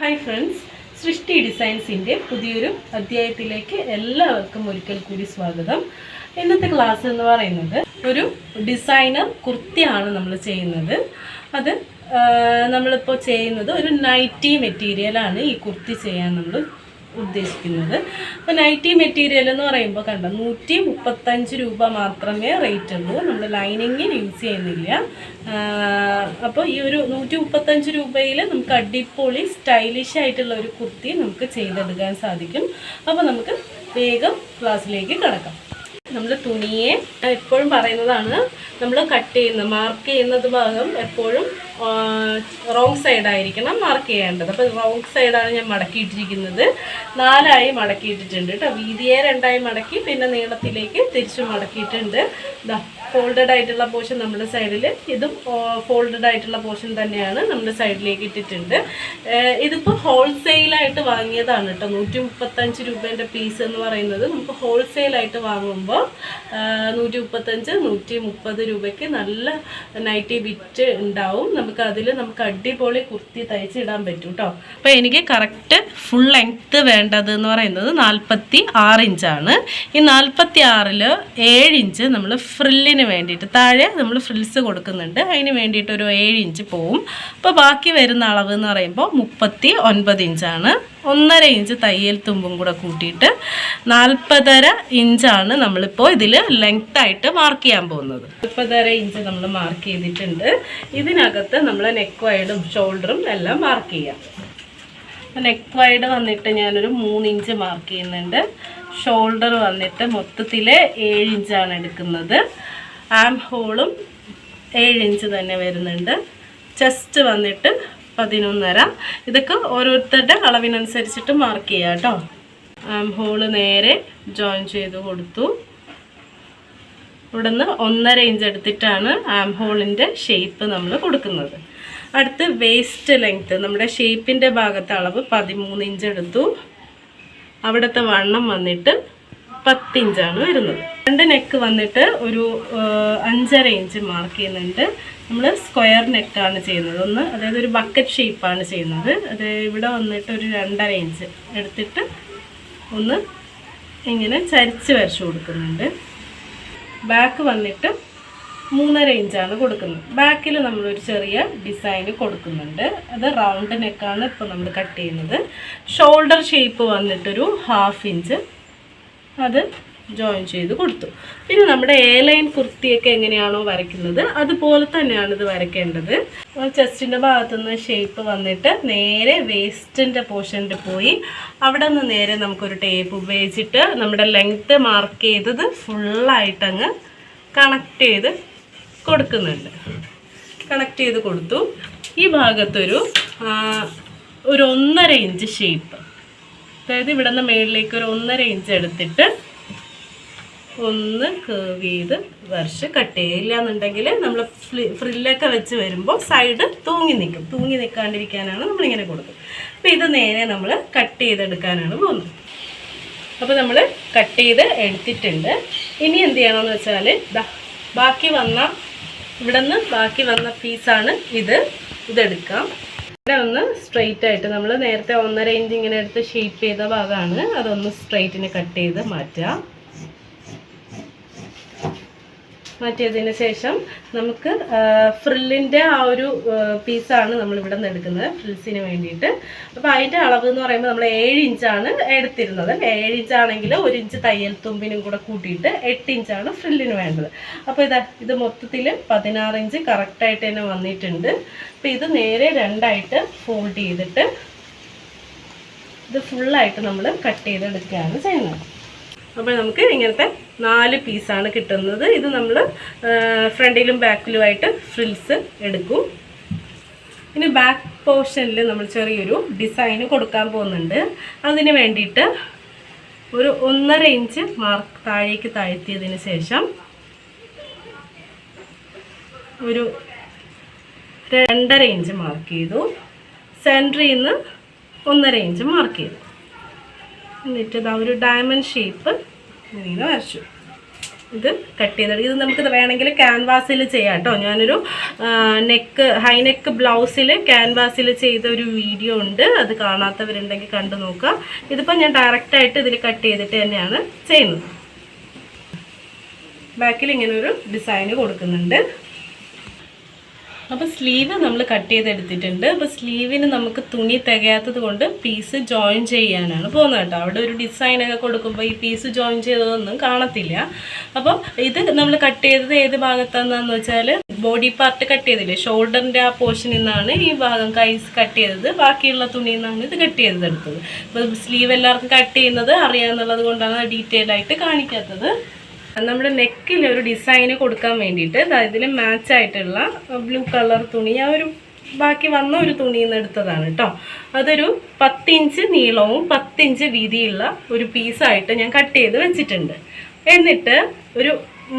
Hi friends സൃഷ്ടി ഡിസൈൻസിന്റെ പുതിയൊരു അധ്യായത്തിലേക്ക് എല്ലാവർക്കും ഒരിക്കൽ കൂടി സ്വാഗതം. ഇന്നത്തെ ക്ലാസ് എന്ന് പറയുന്നത് ഒരു ഡിസൈനർ കുർത്തിയാണ് നമ്മൾ ചെയ്യുന്നത്. അത് നമ്മളിപ്പോൾ ചെയ്യുന്നത് ഒരു നൈറ്റി മെറ്റീരിയലാണ് ഈ കുർത്തി ചെയ്യാൻ നമ്മൾ ഉദ്ദേശിക്കുന്നത്. അപ്പോൾ നൈറ്റി മെറ്റീരിയൽ എന്ന് പറയുമ്പോൾ കണ്ട നൂറ്റി മുപ്പത്തഞ്ച് രൂപ മാത്രമേ റേറ്റ് ഉള്ളൂ. നമ്മൾ ലൈനിങ്ങിന് യൂസ് ചെയ്യുന്നില്ല. അപ്പോൾ ഈ ഒരു നൂറ്റി മുപ്പത്തഞ്ച് രൂപയിൽ നമുക്ക് അടിപൊളി സ്റ്റൈലിഷ് ആയിട്ടുള്ള ഒരു കുർത്തി നമുക്ക് ചെയ്തെടുക്കാൻ സാധിക്കും. അപ്പോൾ നമുക്ക് വേഗം ക്ലാസ്സിലേക്ക് കിടക്കാം. നമ്മൾ തുണിയെ എപ്പോഴും പറയുന്നതാണ് നമ്മൾ കട്ട് ചെയ്യുന്ന മാർക്ക് ചെയ്യുന്നത് ഭാഗം എപ്പോഴും റോങ് സൈഡായിരിക്കണം മാർക്ക് ചെയ്യേണ്ടത്. അപ്പോൾ റോങ് സൈഡാണ് ഞാൻ മടക്കിയിട്ടിരിക്കുന്നത്. നാലായി മടക്കിയിട്ടിട്ടുണ്ട് കേട്ടോ. വീതിയെ രണ്ടായി മടക്കി പിന്നെ നീളത്തിലേക്ക് തിരിച്ചു മടക്കിയിട്ടുണ്ട്. ഇതാ ഫോൾഡഡ് ആയിട്ടുള്ള പോർഷൻ നമ്മുടെ സൈഡിൽ ഇതും ഫോൾഡഡ് ആയിട്ടുള്ള പോർഷൻ തന്നെയാണ് നമ്മുടെ സൈഡിലേക്ക് ഇട്ടിട്ടുണ്ട്. ഇതിപ്പോൾ ഹോൾസെയിലായിട്ട് വാങ്ങിയതാണ് കേട്ടോ. നൂറ്റി മുപ്പത്തഞ്ച് രൂപേന്റെ പീസ് എന്ന് പറയുന്നത്. നമുക്ക് ഹോൾസെയിലായിട്ട് വാങ്ങുമ്പോൾ നൂറ്റി മുപ്പത്തഞ്ച് നൂറ്റി മുപ്പത് രൂപയ്ക്ക് നല്ല നൈറ്റി വിറ്റ് ഉണ്ടാവും. നമുക്ക് അതിൽ നമുക്ക് അടിപൊളി കുർത്തി തയ്ച്ചിടാൻ പറ്റും കേട്ടോ അപ്പോൾ എനിക്ക് കറക്റ്റ് ഫുൾ ലെങ്ത്ത് വേണ്ടത് എന്ന് പറയുന്നത് നാൽപ്പത്തി ആറ് ഇഞ്ചാണ്. ഈ നാൽപ്പത്തി ആറിൽ ഏഴ് ഇഞ്ച് നമ്മൾ ഫ്രില്ലിന് വേണ്ടിയിട്ട് താഴെ നമ്മൾ ഫ്രിൽസ് കൊടുക്കുന്നുണ്ട്. അതിന് വേണ്ടിയിട്ട് ഒരു ഏഴ് ഇഞ്ച് പോവും. അപ്പോൾ ബാക്കി വരുന്ന അളവ് എന്ന് പറയുമ്പോൾ മുപ്പത്തി ഒൻപത് ഇഞ്ചാണ്. ഒന്നര ഇഞ്ച് തയ്യൽ തുമ്പും കൂടെ കൂട്ടിയിട്ട് നാൽപ്പതര ഇഞ്ചാണ് നമ്മളിപ്പോൾ ഇതിൽ ലെങ്ത് ആയിട്ട് മാർക്ക് ചെയ്യാൻ പോകുന്നത്. മുപ്പതര ഇഞ്ച് നമ്മൾ മാർക്ക് ചെയ്തിട്ടുണ്ട്. ഇതിനകത്ത് നമ്മൾ നെക്ക് വൈഡും ഷോൾഡറും എല്ലാം മാർക്ക് ചെയ്യാം. നെക്ക് വൈഡ് വന്നിട്ട് ഞാനൊരു മൂന്ന് ഇഞ്ച് മാർക്ക് ചെയ്യുന്നുണ്ട്. ഷോൾഡർ വന്നിട്ട് മൊത്തത്തിൽ ഏഴ് ഇഞ്ചാണ് എടുക്കുന്നത്. ആം ഹോളും ഏഴ് ഇഞ്ച് തന്നെ വരുന്നുണ്ട്. ചെസ്റ്റ് വന്നിട്ട് പതിനൊന്നര. ഇതൊക്കെ ഓരോരുത്തരുടെ അളവിനനുസരിച്ചിട്ട് മാർക്ക് ചെയ്യാം കേട്ടോ. ആം ഹോൾ നേരെ ജോയിൻ ചെയ്ത് കൊടുത്തു. ഇവിടുന്ന് ഒന്നര ഇഞ്ച് എടുത്തിട്ടാണ് ആം ഹോളിന്റെ ഷേപ്പ് നമ്മൾ കൊടുക്കുന്നത്. അടുത്ത് വേസ്റ്റ് ലെങ്ത്ത് നമ്മുടെ ഷേപ്പിന്റെ ഭാഗത്തെ അളവ് പതിമൂന്ന് ഇഞ്ച് എടുത്തു. അവിടുത്തെ വണ്ണം വന്നിട്ട് പത്തിഞ്ചാണ് വരുന്നത്. രണ്ട് നെക്ക് വന്നിട്ട് ഒരു അഞ്ചര ഇഞ്ച് മാർക്ക് ചെയ്യുന്നുണ്ട്. നമ്മൾ സ്ക്വയർ നെക്കാണ് ചെയ്യുന്നത്. ഒന്ന് അതായത് ഒരു ബക്കറ്റ് ഷേപ്പാണ് ചെയ്യുന്നത്. അത് ഇവിടെ വന്നിട്ട് ഒരു രണ്ടര ഇഞ്ച് എടുത്തിട്ട് ഒന്ന് ഇങ്ങനെ ചരിച്ച് വരച്ചു കൊടുക്കുന്നുണ്ട്. ബാക്ക് വന്നിട്ട് മൂന്നര ഇഞ്ചാണ് കൊടുക്കുന്നത്. ബാക്കിൽ നമ്മളൊരു ചെറിയ ഡിസൈൻ കൊടുക്കുന്നുണ്ട്. അത് റൗണ്ട് നെക്കാണ് ഇപ്പോൾ നമ്മൾ കട്ട് ചെയ്യുന്നത്. ഷോൾഡർ ഷേപ്പ് വന്നിട്ടൊരു ഹാഫ് ഇഞ്ച് അത് ജോയിൻ ചെയ്ത് കൊടുത്തു. പിന്നെ നമ്മുടെ എ ലൈൻ കുർത്തിയൊക്കെ എങ്ങനെയാണോ വരയ്ക്കുന്നത് അതുപോലെ തന്നെയാണ് ഇത് വരയ്ക്കേണ്ടത്. ചെസ്റ്റിന്റെ ഭാഗത്തുനിന്ന് ഷേപ്പ് വന്നിട്ട് നേരെ വേസ്റ്റിന്റെ പോർഷനിൽ പോയി. അവിടെ നിന്ന് നേരെ നമുക്കൊരു ടേപ്പ് ഉപയോഗിച്ചിട്ട് നമ്മുടെ ലെങ്ത്ത് മാർക്ക് ചെയ്തത് ഫുള്ളായിട്ടങ്ങ് കണക്ട് ചെയ്ത് കൊടുക്കുന്നുണ്ട്. കണക്ട് ചെയ്ത് കൊടുത്തു. ഈ ഭാഗത്തൊരു ഒരു ഒന്നര ഇഞ്ച് ഷേപ്പ് അതായത് ഇവിടെ നിന്ന് മേളിലേക്ക് ഒരു ഒന്നര ഇഞ്ച് എടുത്തിട്ട് ഒന്ന് കേവ് ചെയ്ത് വരച്ച് കട്ട് ചെയ്യില്ല എന്നുണ്ടെങ്കിൽ നമ്മൾ ഫ്രില്ലൊക്കെ വെച്ച് വരുമ്പോൾ സൈഡ് തൂങ്ങി നിൽക്കും തൂങ്ങി നിൽക്കാണ്ടിരിക്കാനാണ് നമ്മളിങ്ങനെ കൊടുക്കും അപ്പോൾ ഇത് നേരെ നമ്മൾ കട്ട് ചെയ്തെടുക്കാനാണ് പോകുന്നത്. അപ്പോൾ നമ്മൾ കട്ട് ചെയ്ത് എടുത്തിട്ടുണ്ട്. ഇനി എന്ത് ചെയ്യണമെന്ന് വെച്ചാൽ ബാക്കി വന്ന ഇവിടെ നിന്ന് ബാക്കി വന്ന പീസാണ് ഇത്. ഇതെടുക്കാം. ഇവിടെ ഒന്ന് സ്ട്രെയിറ്റ് ആയിട്ട് നമ്മൾ നേരത്തെ ഒന്നര ഇഞ്ച് ഇങ്ങനെ എടുത്ത് ഷേപ്പ് ചെയ്ത ഭാഗമാണ്. അതൊന്ന് സ്ട്രെയിറ്റിന് കട്ട് ചെയ്ത് മാറ്റുക മാറ്റിയതിന് ശേഷം നമുക്ക് ഫ്രില്ലിന്റെ ആ ഒരു പീസാണ് നമ്മൾ ഇവിടെ നിന്ന് എടുക്കുന്നത് ഫ്രിൽസിന് വേണ്ടിയിട്ട്. അപ്പോൾ അതിന്റെ അളവ് എന്ന് പറയുമ്പോൾ നമ്മൾ ഏഴ് ഇഞ്ചാണ് എടുത്തിരുന്നത്. ഏഴ് ഇഞ്ചാണെങ്കിൽ ഒരു ഇഞ്ച് തയ്യൽ തുമ്പിനും കൂടെ കൂട്ടിയിട്ട് എട്ട് ഇഞ്ചാണ് ഫ്രില്ലിന് വേണ്ടത്. അപ്പോൾ ഇതാ ഇത് മൊത്തത്തിൽ പതിനാറ് ഇഞ്ച് കറക്റ്റായിട്ട് തന്നെ വന്നിട്ടുണ്ട്. അപ്പോൾ ഇത് നേരെ രണ്ടായിട്ട് ഫോൾഡ് ചെയ്തിട്ട് ഇത് ഫുള്ളായിട്ട് നമ്മൾ കട്ട് ചെയ്തെടുക്കുകയാണ് ചെയ്യുന്നത്. അപ്പോൾ നമുക്ക് ഇങ്ങനത്തെ നാല് പീസാണ് കിട്ടുന്നത്. ഇത് നമ്മൾ ഫ്രണ്ടിലും ബാക്കിലുമായിട്ട് ഫ്രിൽസ് എടുക്കും. ഇനി ബാക്ക് പോർഷനിൽ നമ്മൾ ചെറിയൊരു ഡിസൈൻ കൊടുക്കാൻ പോകുന്നുണ്ട്. അതിന് വേണ്ടിയിട്ട് ഒരു ഒന്നര ഇഞ്ച് മാർക്ക് താഴേക്ക് താഴ്ത്തിയതിന് ശേഷം ഒരു രണ്ടര ഇഞ്ച് മാർക്ക് ചെയ്തു. സെന്ററിൽ നിന്ന് ഒന്നര ഇഞ്ച് മാർക്ക് ചെയ്തു. എന്നിട്ട് ഇതാ ഒരു ഡയമണ്ട് ഷേപ്പ് ഇങ്ങനെ വരച്ചു. ഇത് കട്ട് ചെയ്തെടുക്കുക ഇത് നമുക്കിത് വേണമെങ്കിൽ ക്യാൻവാസിൽ ചെയ്യാം കേട്ടോ. ഞാനൊരു നെക്ക് ഹൈ നെക്ക് ബ്ലൗസിൽ ക്യാൻവാസിൽ ചെയ്ത ഒരു വീഡിയോ ഉണ്ട്. അത് കാണാത്തവരുണ്ടെങ്കിൽ കണ്ടു നോക്കുക. ഇതിപ്പോൾ ഞാൻ ഡയറക്റ്റായിട്ട് ഇതിൽ കട്ട് ചെയ്തിട്ട് തന്നെയാണ് ചെയ്യുന്നത്. ബാക്കിൽ ഇങ്ങനെ ഒരു ഡിസൈന് കൊടുക്കുന്നുണ്ട്. അപ്പോൾ സ്ലീവ് നമ്മൾ കട്ട് ചെയ്തെടുത്തിട്ടുണ്ട്. അപ്പോൾ സ്ലീവിന് നമുക്ക് തുണി തികയാത്തത് കൊണ്ട് പീസ് ജോയിൻ ചെയ്യാനാണ് പോകുന്നത് കേട്ടോ. അവിടെ ഒരു ഡിസൈനൊക്കെ കൊടുക്കുമ്പോൾ ഈ പീസ് ജോയിൻ ചെയ്തതൊന്നും കാണത്തില്ല. അപ്പോൾ ഇത് നമ്മൾ കട്ട് ചെയ്തത് ഏത് ഭാഗത്താണെന്ന് വെച്ചാൽ ബോഡി പാർട്ട് കട്ട് ചെയ്തില്ലേ? ഷോൾഡറിന്റെ ആ പോർഷനിൽ നിന്നാണ് ഈ ഭാഗം കൈസ് കട്ട് ചെയ്തത്. ബാക്കിയുള്ള തുണിയിൽ നിന്നാണ് ഇത് കട്ട് ചെയ്തെടുത്തത്. അപ്പോൾ സ്ലീവ് എല്ലാവർക്കും കട്ട് ചെയ്യുന്നത് അറിയാമെന്നുള്ളത് കൊണ്ടാണ് ഡീറ്റെയിൽ ആയിട്ട് കാണിക്കാത്തത്. നമ്മുടെ നെക്കിൽ ഒരു ഡിസൈന് കൊടുക്കാൻ വേണ്ടിയിട്ട് ഇതിന് മാച്ച് ആയിട്ടുള്ള ബ്ലൂ കളർ തുണി. ആ ഒരു ബാക്കി വന്ന ഒരു തുണിയിൽ നിന്ന് എടുത്തതാണ് കേട്ടോ അതൊരു പത്തിഞ്ച് നീളവും പത്തിഞ്ച് വീതിയുള്ള ഒരു പീസായിട്ട് ഞാൻ കട്ട് ചെയ്ത് വെച്ചിട്ടുണ്ട്. എന്നിട്ട് ഒരു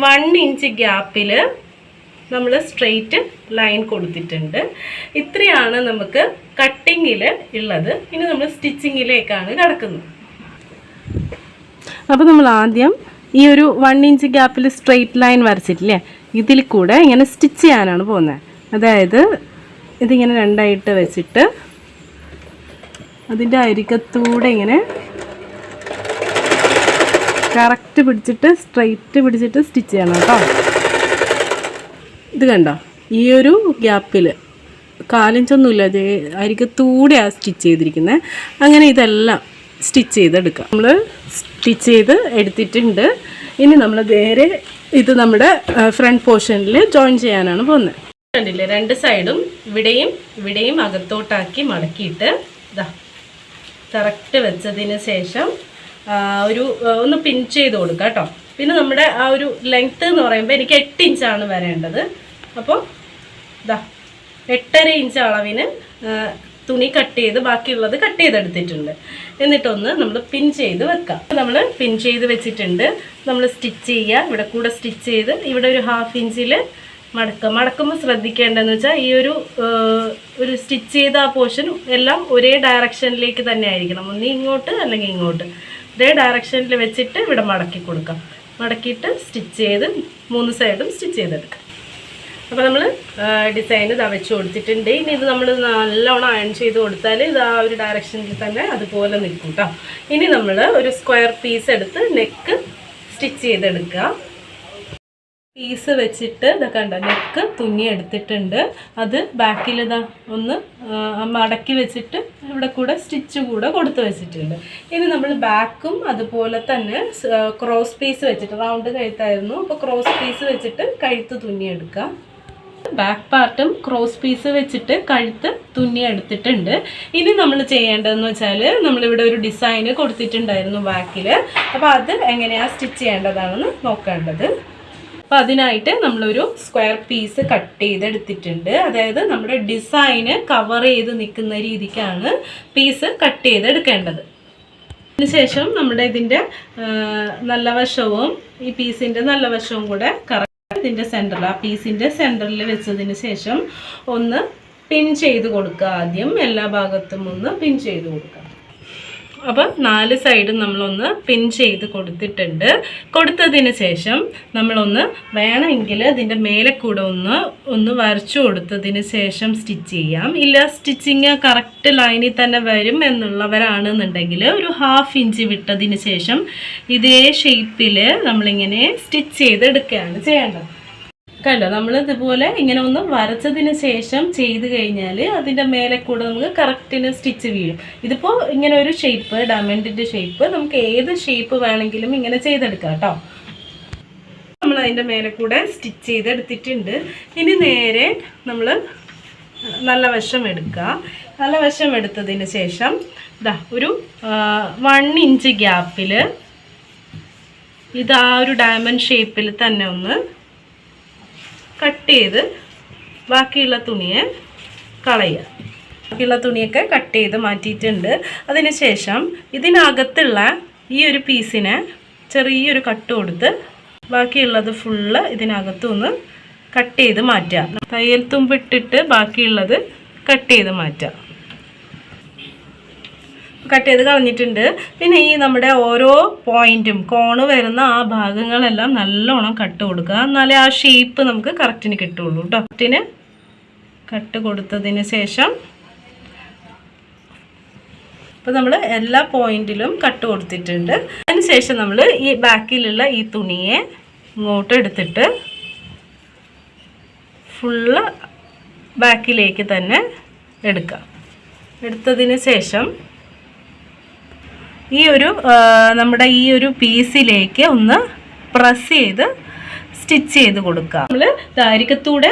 വൺ ഇഞ്ച് ഗ്യാപ്പിൽ നമ്മൾ സ്ട്രെയിറ്റ് ലൈൻ കൊടുത്തിട്ടുണ്ട്. ഇത്രയാണ് നമുക്ക് കട്ടിങ്ങിൽ ഉള്ളത്. ഇനി നമ്മൾ സ്റ്റിച്ചിങ്ങിലേക്കാണ് കിടക്കുന്നത്. അപ്പോൾ നമ്മൾ ആദ്യം ഈ ഒരു വൺ ഇഞ്ച് ഗ്യാപ്പിൽ സ്ട്രെയിറ്റ് ലൈൻ വരച്ചിട്ടില്ലേ? ഇതിൽ കൂടെ ഇങ്ങനെ സ്റ്റിച്ച് ചെയ്യാനാണ് പോകുന്നത്. അതായത് ഇതിങ്ങനെ രണ്ടായിട്ട് വെച്ചിട്ട് അതിന്റെ അരികത്തൂടെ ഇങ്ങനെ കറക്റ്റ് പിടിച്ചിട്ട് സ്ട്രെയിറ്റ് പിടിച്ചിട്ട് സ്റ്റിച്ച് ചെയ്യണം കേട്ടോ. ഇത് കണ്ടോ? ഈ ഒരു ഗ്യാപ്പിൽ കാലിഞ്ചൊന്നുമില്ല അരികത്തൂടെയാണ് സ്റ്റിച്ച് ചെയ്തിരിക്കുന്നത് അങ്ങനെ ഇതെല്ലാം സ്റ്റിച്ച് ചെയ്തെടുക്കാം നമ്മൾ സ്റ്റിച്ച് ചെയ്ത് എടുത്തിട്ടുണ്ട്. ഇനി നമ്മൾ നേരെ ഇത് നമ്മുടെ ഫ്രണ്ട് പോർഷനിൽ ജോയിൻ ചെയ്യാനാണ് പോകുന്നത്. കണ്ടില്ലേ രണ്ട് സൈഡും ഇവിടെയും ഇവിടെയും അകത്തോട്ടാക്കി മടക്കിയിട്ട് ഇതാ കറക്റ്റ് വെച്ചതിന് ശേഷം ഒരു ഒന്ന് പിൻ ചെയ്ത് കൊടുക്കുക കേട്ടോ. പിന്നെ നമ്മുടെ ആ ഒരു ലെങ്ത്ത് എന്ന് പറയുമ്പോൾ എനിക്ക് എട്ട് ഇഞ്ചാണ് വരേണ്ടത്. അപ്പോൾ ഇതാ എട്ടര ഇഞ്ച് അളവിന് തുണി കട്ട് ചെയ്ത് ബാക്കിയുള്ളത് കട്ട് ചെയ്തെടുത്തിട്ടുണ്ട്. എന്നിട്ടൊന്ന് നമ്മൾ പിൻ ചെയ്ത് വെക്കാം. നമ്മൾ പിൻ ചെയ്ത് വെച്ചിട്ടുണ്ട്. നമ്മൾ സ്റ്റിച്ച് ചെയ്യുക ഇവിടെ കൂടെ സ്റ്റിച്ച് ചെയ്ത് ഇവിടെ ഒരു ഹാഫ് ഇഞ്ചിൽ മടക്കുക മടക്കുമ്പോൾ ശ്രദ്ധിക്കേണ്ടതെന്ന് വെച്ചാൽ ഈ ഒരു ഒരു സ്റ്റിച്ച് ചെയ്ത ആ പോർഷൻ എല്ലാം ഒരേ ഡയറക്ഷനിലേക്ക് തന്നെ ആയിരിക്കണം. ഒന്ന് ഇങ്ങോട്ട് അല്ലെങ്കിൽ ഇങ്ങോട്ട്. ഒരേ ഡയറക്ഷനിൽ വെച്ചിട്ട് ഇവിടെ മടക്കി കൊടുക്കാം. മടക്കിയിട്ട് സ്റ്റിച്ച് ചെയ്ത് മൂന്ന് സൈഡും സ്റ്റിച്ച് ചെയ്തെടുക്കാം. അപ്പോൾ നമ്മൾ ഡിസൈൻ ഇതാ വെച്ച് കൊടുത്തിട്ടുണ്ട്. ഇനി ഇത് നമ്മൾ നല്ലോണം അയൺ ചെയ്ത് കൊടുത്താൽ ഇത് ആ ഒരു ഡയറക്ഷനിൽ തന്നെ അതുപോലെ നിൽക്കും കേട്ടോ ഇനി നമ്മൾ ഒരു സ്ക്വയർ പീസ് എടുത്ത് നെക്ക് സ്റ്റിച്ച് ചെയ്തെടുക്കുക. പീസ് വെച്ചിട്ട് ഇതൊക്കെ ഉണ്ടോ നെക്ക് തുന്നി എടുത്തിട്ടുണ്ട്. അത് ബാക്കിൽ ഇതാ ഒന്ന് മടക്കി വെച്ചിട്ട് ഇവിടെ കൂടെ സ്റ്റിച്ച് കൂടെ കൊടുത്ത് വെച്ചിട്ടുണ്ട്. ഇനി നമ്മൾ ബാക്കും അതുപോലെ തന്നെ ക്രോസ് പീസ് വെച്ചിട്ട് റൗണ്ട് കഴുത്തായിരുന്നു. അപ്പോൾ ക്രോസ് പീസ് വെച്ചിട്ട് കഴുത്ത് തുന്നിയെടുക്കുക ബാക്ക് പാർട്ടും ക്രോസ് പീസ് വെച്ചിട്ട് കഴുത്ത് തുന്നി എടുത്തിട്ടുണ്ട്. ഇനി നമ്മൾ ചെയ്യേണ്ടതെന്ന് വെച്ചാൽ നമ്മളിവിടെ ഒരു ഡിസൈന് കൊടുത്തിട്ടുണ്ടായിരുന്നു ബാക്കിൽ അപ്പോൾ അത് എങ്ങനെയാണ് സ്റ്റിച്ച് ചെയ്യേണ്ടതാണെന്ന് നോക്കേണ്ടത്. അപ്പോൾ അതിനായിട്ട് നമ്മളൊരു സ്ക്വയർ പീസ് കട്ട് ചെയ്തെടുത്തിട്ടുണ്ട്. അതായത് നമ്മുടെ ഡിസൈന് കവർ ചെയ്ത് നിൽക്കുന്ന രീതിക്കാണ് പീസ് കട്ട് ചെയ്തെടുക്കേണ്ടത്. അതിനുശേഷം നമ്മുടെ ഇതിന്റെ നല്ല വശവും ഈ പീസിന്റെ നല്ല വശവും കൂടെ കറക്റ്റ് ഇതിന്റെ സെന്ററിൽ ആ പീസിന്റെ സെന്ററിൽ വെച്ചതിന് ശേഷം ഒന്ന് പിൻ ചെയ്ത് കൊടുക്കുക ആദ്യം. എല്ലാ ഭാഗത്തും ഒന്ന് പിൻ ചെയ്ത് കൊടുക്കുക. അപ്പോൾ നാല് സൈഡും നമ്മളൊന്ന് പിൻ ചെയ്ത് കൊടുത്തിട്ടുണ്ട്. കൊടുത്തതിന് ശേഷം നമ്മളൊന്ന് വേണമെങ്കിൽ ഇതിന്റെ മേലെ കൂടെ ഒന്ന് ഒന്ന് വരച്ചു കൊടുത്തതിന് ശേഷം സ്റ്റിച്ച് ചെയ്യാം. ഇല്ല സ്റ്റിച്ചിങ് കറക്റ്റ് ലൈനിൽ തന്നെ വരും എന്നുള്ളവരാണെന്നുണ്ടെങ്കിൽ ഒരു ഹാഫ് ഇഞ്ച് വിട്ടതിന് ശേഷം ഇതേ ഷേപ്പിൽ നമ്മളിങ്ങനെ സ്റ്റിച്ച് ചെയ്തെടുക്കുകയാണ് ചെയ്യേണ്ടത്. കണ്ടോ? നമ്മൾ ഇതുപോലെ ഇങ്ങനെ ഒന്ന് വരച്ചതിന് ശേഷം ചെയ്ത് കഴിഞ്ഞാൽ അതിന്റെ മേലെ കൂടെ നമുക്ക് കറക്റ്റിന് സ്റ്റിച്ച് വീഴും. ഇതിപ്പോൾ ഇങ്ങനെ ഒരു ഷേപ്പ് ഡയമണ്ടിന്റെ ഷേപ്പ് നമുക്ക് ഏത് ഷേപ്പ് വേണമെങ്കിലും ഇങ്ങനെ ചെയ്തെടുക്കാം കേട്ടോ. നമ്മൾ അതിന്റെ മേലെ കൂടെ സ്റ്റിച്ച് ചെയ്തെടുത്തിട്ടുണ്ട്. ഇനി നേരെ നമ്മൾ നല്ല വശം എടുക്കുക. നല്ല വശം എടുത്തതിന് ശേഷം ഇതാ ഒരു വൺ ഇഞ്ച് ഗ്യാപ്പിൽ ഇത് ആ ഒരു ഡയമണ്ട് ഷേപ്പിൽ തന്നെ ഒന്ന് കട്ട് ചെയ്ത് ബാക്കിയുള്ള തുണിയെ കളയുക. ബാക്കിയുള്ള തുണിയൊക്കെ കട്ട് ചെയ്ത് മാറ്റിയിട്ടുണ്ട്. അതിന് ശേഷം ഇതിനകത്തുള്ള ഈ ഒരു പീസിനെ ചെറിയൊരു കട്ട് കൊടുത്ത് ബാക്കിയുള്ളത് ഫുള്ള് ഇതിനകത്തുനിന്ന് കട്ട് ചെയ്ത് മാറ്റുക. തയ്യൽ തുമ്പിട്ടിട്ട് ബാക്കിയുള്ളത് കട്ട് ചെയ്ത് മാറ്റുക. കട്ട് ചെയ്ത് കളഞ്ഞിട്ടുണ്ട്. പിന്നെ ഈ നമ്മുടെ ഓരോ പോയിന്റും കോണ് വരുന്ന ആ ഭാഗങ്ങളെല്ലാം നല്ലോണം കട്ട് കൊടുക്കുക. എന്നാലേ ആ ഷേപ്പ് നമുക്ക് കറക്റ്റിന് കിട്ടുള്ളൂ കേട്ടോ കറക്റ്റിന് കട്ട് കൊടുത്തതിന് ശേഷം അപ്പോൾ നമ്മൾ എല്ലാ പോയിന്റിലും കട്ട് കൊടുത്തിട്ടുണ്ട്. അതിന് ശേഷം നമ്മൾ ഈ ബാക്കിലുള്ള ഈ തുണിയെ ഇങ്ങോട്ട് എടുത്തിട്ട് ഫുള്ള് ബാക്കിലേക്ക് തന്നെ എടുക്കാം എടുത്തതിന് ശേഷം ഈ ഒരു നമ്മുടെ ഈ ഒരു പീസിലേക്ക് ഒന്ന് പ്രസ് ചെയ്ത് സ്റ്റിച്ച് ചെയ്ത് കൊടുക്കുക. നമ്മൾ ദാരികത്തൂടെ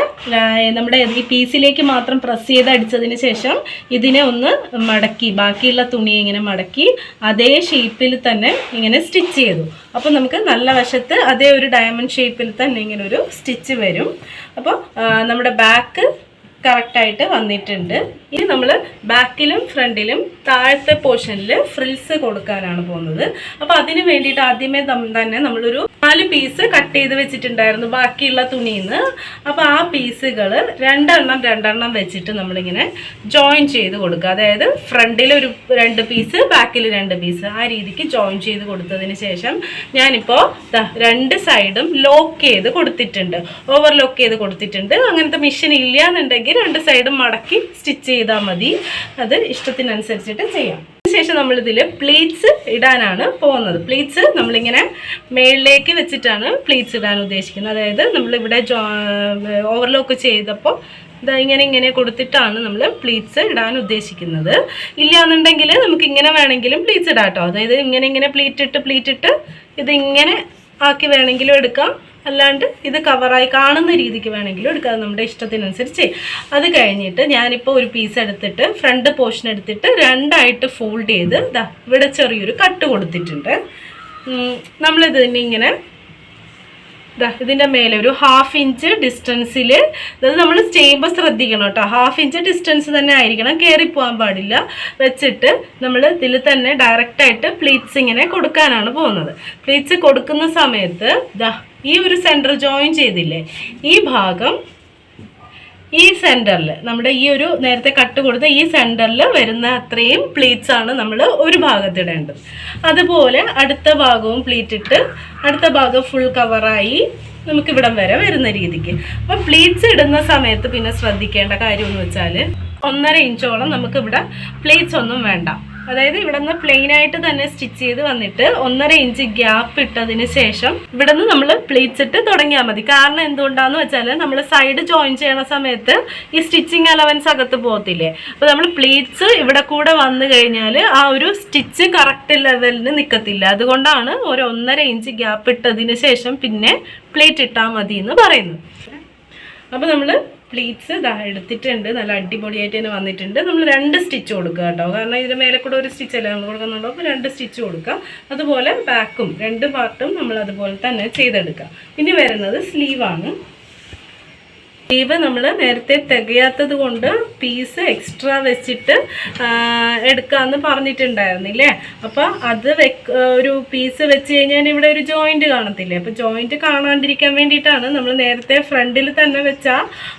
നമ്മുടെ ഈ പീസിലേക്ക് മാത്രം പ്രസ് ചെയ്ത് അടിച്ചതിന് ശേഷം ഇതിനെ ഒന്ന് മടക്കി ബാക്കിയുള്ള തുണി ഇങ്ങനെ മടക്കി അതേ ഷേപ്പിൽ തന്നെ ഇങ്ങനെ സ്റ്റിച്ച് ചെയ്തു. അപ്പോൾ നമുക്ക് നല്ല വശത്ത് അതേ ഒരു ഡയമണ്ട് ഷേപ്പിൽ തന്നെ ഇങ്ങനെ ഒരു സ്റ്റിച്ച് വരും. അപ്പോൾ നമ്മുടെ ബാക്ക് കറക്റ്റായിട്ട് വന്നിട്ടുണ്ട്. ഇനി നമ്മൾ ബാക്കിലും ഫ്രണ്ടിലും താഴത്തെ പോർഷനിൽ ഫ്രിൽസ് കൊടുക്കാനാണ് പോകുന്നത്. അപ്പോൾ അതിന് വേണ്ടിയിട്ട് ആദ്യമേ തന്നെ നമ്മളൊരു നാല് പീസ് കട്ട് ചെയ്ത് വെച്ചിട്ടുണ്ടായിരുന്നു ബാക്കിയുള്ള തുണിയിൽ നിന്ന് അപ്പോൾ ആ പീസുകൾ രണ്ടെണ്ണം രണ്ടെണ്ണം വെച്ചിട്ട് നമ്മളിങ്ങനെ ജോയിൻ ചെയ്ത് കൊടുക്കുക. അതായത് ഫ്രണ്ടിൽ ഒരു രണ്ട് പീസ് ബാക്കിൽ രണ്ട് പീസ് ആ രീതിക്ക് ജോയിൻ ചെയ്ത് കൊടുത്തതിന് ശേഷം ഞാനിപ്പോൾ രണ്ട് സൈഡും ലോക്ക് ചെയ്ത് കൊടുത്തിട്ടുണ്ട്. ഓവർ ലോക്ക് ചെയ്ത് കൊടുത്തിട്ടുണ്ട്. അങ്ങനത്തെ മെഷീൻ ഇല്ല എന്നുണ്ടെങ്കിൽ രണ്ട് സൈഡും മടക്കി സ്റ്റിച്ച് ചെയ്താൽ മതി. അത് ഇഷ്ടത്തിനനുസരിച്ചിട്ട് ചെയ്യാം. ശേഷം നമ്മളിതിൽ പ്ലീറ്റ്സ് ഇടാനാണ് പോകുന്നത്. പ്ലീറ്റ്സ് നമ്മളിങ്ങനെ മേളിലേക്ക് വെച്ചിട്ടാണ് പ്ലീറ്റ്സ് ഇടാൻ ഉദ്ദേശിക്കുന്നത്. അതായത് നമ്മളിവിടെ ജോ ഓവർലോക്ക് ചെയ്തപ്പോൾ ഇതാ ഇങ്ങനെ ഇങ്ങനെ കൊടുത്തിട്ടാണ് നമ്മൾ പ്ലീറ്റ്സ് ഇടാൻ ഉദ്ദേശിക്കുന്നത്. ഇല്ലയെന്നുണ്ടെങ്കിൽ നമുക്ക് ഇങ്ങനെ വേണമെങ്കിലും പ്ലീറ്റ്സ് ഇടാം കേട്ടോ അതായത് ഇങ്ങനെ ഇങ്ങനെ പ്ലീറ്റ് ഇട്ട് പ്ലീറ്റ് ഇട്ട് ഇതിങ്ങനെ ആക്കി വേണമെങ്കിലും എടുക്കാം. അല്ലാണ്ട് ഇത് കവറായി കാണുന്ന രീതിക്ക് വേണമെങ്കിലും എടുക്കാം. നമ്മുടെ ഇഷ്ടത്തിനനുസരിച്ച് അത് കഴിഞ്ഞിട്ട് ഞാനിപ്പോൾ ഒരു പീസ് എടുത്തിട്ട് ഫ്രണ്ട് പോർഷൻ എടുത്തിട്ട് രണ്ടായിട്ട് ഫോൾഡ് ചെയ്ത് ഇതാ ഇവിടെ ചെറിയൊരു കട്ട് കൊടുത്തിട്ടുണ്ട്. ഉം, നമ്മളിത് തന്നെ ഇങ്ങനെ ഇതിന്റെ മേലെ ഒരു ഹാഫ് ഇഞ്ച് ഡിസ്റ്റൻസിൽ അതായത് നമ്മൾ ചെയ്യുമ്പോൾ ശ്രദ്ധിക്കണം കേട്ടോ. ഹാഫ് ഇഞ്ച് ഡിസ്റ്റൻസ് തന്നെ ആയിരിക്കണം. കയറിപ്പോകാൻ പോകാൻ പാടില്ല. വെച്ചിട്ട് നമ്മൾ ഇതിൽ തന്നെ ഡയറക്റ്റായിട്ട് പ്ലീറ്റ്സ് ഇങ്ങനെ കൊടുക്കാനാണ് പോകുന്നത്. പ്ലീറ്റ്സ് കൊടുക്കുന്ന സമയത്ത് ദാ ഈ ഒരു സെന്റർ ജോയിൻ ചെയ്തില്ലേ? ഈ ഭാഗം ഈ സെന്ററിൽ നമ്മുടെ ഈ ഒരു നേരത്തെ കട്ട് കൊടുത്ത ഈ സെന്ററിൽ വരുന്ന അത്രയും പ്ലീറ്റ്സ് ആണ് നമ്മൾ ഒരു ഭാഗത്തിടേണ്ടത്. അതുപോലെ അടുത്ത ഭാഗവും പ്ലീറ്റ് ഇട്ട് അടുത്ത ഭാഗം ഫുൾ കവറായി നമുക്ക് ഇവിടം വരെ വരുന്ന രീതിക്ക്. അപ്പം പ്ലീറ്റ്സ് ഇടുന്ന സമയത്ത് പിന്നെ ശ്രദ്ധിക്കേണ്ട കാര്യം എന്ന് വെച്ചാൽ ഒന്നര ഇഞ്ചോളം നമുക്കിവിടെ പ്ലീറ്റ്സ് ഒന്നും വേണ്ട. അതായത് ഇവിടെ നിന്ന് പ്ലെയിൻ ആയിട്ട് തന്നെ സ്റ്റിച്ച് ചെയ്ത് വന്നിട്ട് ഒന്നര ഇഞ്ച് ഗ്യാപ്പ് ഇട്ടതിന് ശേഷം ഇവിടെ നിന്ന് നമ്മൾ പ്ലീറ്റ്സ് ഇട്ട് തുടങ്ങിയാൽ മതി. കാരണം എന്തുകൊണ്ടാന്ന് വെച്ചാൽ നമ്മൾ സൈഡ് ജോയിൻ ചെയ്യണ സമയത്ത് ഈ സ്റ്റിച്ചിങ് അലവൻസ് അകത്ത് പോകത്തില്ലേ? അപ്പോൾ നമ്മൾ പ്ലീറ്റ്സ് ഇവിടെ കൂടെ വന്നു കഴിഞ്ഞാൽ ആ ഒരു സ്റ്റിച്ച് കറക്റ്റ് ലെവലിന് നിൽക്കത്തില്ല അതുകൊണ്ടാണ് ഒരു ഒന്നര ഇഞ്ച് ഗ്യാപ്പ് ഇട്ടതിന് ശേഷം പിന്നെ പ്ലേറ്റ് ഇട്ടാൽ മതി എന്ന് പറയുന്നത്. അപ്പോൾ നമ്മൾ പ്ലീറ്റ്സ് ഇതാ എടുത്തിട്ടുണ്ട്. നല്ല അടിപൊളിയായിട്ട് തന്നെ വന്നിട്ടുണ്ട്. നമ്മൾ രണ്ട് സ്റ്റിച്ച് കൊടുക്കുക കേട്ടോ. കാരണം ഇതിന് മേലെ കൂടെ ഒരു സ്റ്റിച്ച് അല്ലേ നമ്മൾ കൊടുക്കുന്നുണ്ടോ അപ്പോൾ രണ്ട് സ്റ്റിച്ച് കൊടുക്കാം. അതുപോലെ ബാക്കും രണ്ട് പാർട്ടും നമ്മൾ അതുപോലെ തന്നെ ചെയ്തെടുക്കാം. ഇനി വരുന്നത് സ്ലീവാണ്. സ്ലീവ് നമ്മൾ നേരത്തെ തികയാത്തത് കൊണ്ട് പീസ് എക്സ്ട്രാ വെച്ചിട്ട് എടുക്കാമെന്ന് പറഞ്ഞിട്ടുണ്ടായിരുന്നില്ലേ? അപ്പോൾ അത് ഒരു പീസ് വെച്ച് കഴിഞ്ഞാൽ ഇവിടെ ഒരു ജോയിന്റ് കാണത്തില്ലേ? അപ്പോൾ ജോയിന്റ് കാണാണ്ടിരിക്കാൻ വേണ്ടിയിട്ടാണ് നമ്മൾ നേരത്തെ ഫ്രണ്ടിൽ തന്നെ വെച്ച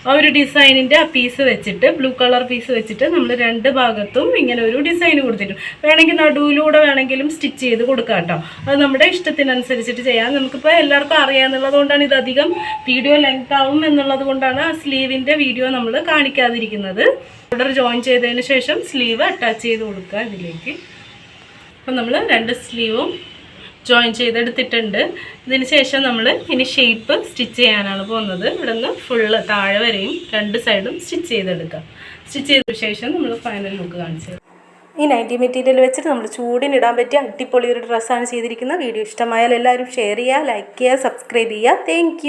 ആ ഒരു ഡിസൈനിന്റെ ആ പീസ് വെച്ചിട്ട് ബ്ലൂ കളർ പീസ് വെച്ചിട്ട് നമ്മൾ രണ്ട് ഭാഗത്തും ഇങ്ങനെ ഒരു ഡിസൈൻ കൊടുത്തിട്ടുണ്ട് വേണമെങ്കിൽ നടുവിലൂടെ വേണമെങ്കിലും സ്റ്റിച്ച് ചെയ്ത് കൊടുക്കാം കേട്ടോ. അത് നമ്മുടെ ഇഷ്ടത്തിനനുസരിച്ചിട്ട് ചെയ്യാം. നമുക്കിപ്പോൾ എല്ലാവർക്കും അറിയാമെന്നുള്ളത് കൊണ്ടാണ് ഇത് അധികം വീഡിയോ ലെങ്ത് ആവും എന്നുള്ളത് കൊണ്ടാണ് ആ സ്ലീവിന്റെ വീഡിയോ നമ്മൾ കാണിക്കാതിരിക്കുന്നത്. ഓർഡർ ജോയിൻ ചെയ്തതിന് ശേഷം സ്ലീവ് അറ്റാച്ച് ചെയ്ത് കൊടുക്കുക ഇതിലേക്ക്. അപ്പം നമ്മൾ രണ്ട് സ്ലീവും ജോയിൻ ചെയ്തെടുത്തിട്ടുണ്ട്. ഇതിന് ശേഷം നമ്മൾ ഇനി ഷേപ്പ് സ്റ്റിച്ച് ചെയ്യാനാണ് പോകുന്നത്. ഇവിടെ നിന്ന് ഫുള്ള് താഴെ വരെയും രണ്ട് സൈഡും സ്റ്റിച്ച് ചെയ്തെടുക്കാം. സ്റ്റിച്ച് ചെയ്ത ശേഷം നമ്മൾ ഫൈനൽ ലുക്ക് കാണിച്ചു ഈ നൈറ്റി മെറ്റീരിയൽ വെച്ചിട്ട് നമ്മൾ ചൂടിനിടാൻ പറ്റിയ അടിപൊളി ഒരു ഡ്രസ്സാണ് ചെയ്തിരിക്കുന്നത്. വീഡിയോ ഇഷ്ടമായാൽ എല്ലാവരും ഷെയർ ചെയ്യുക ലൈക്ക് ചെയ്യുക സബ്സ്ക്രൈബ് ചെയ്യുക. താങ്ക്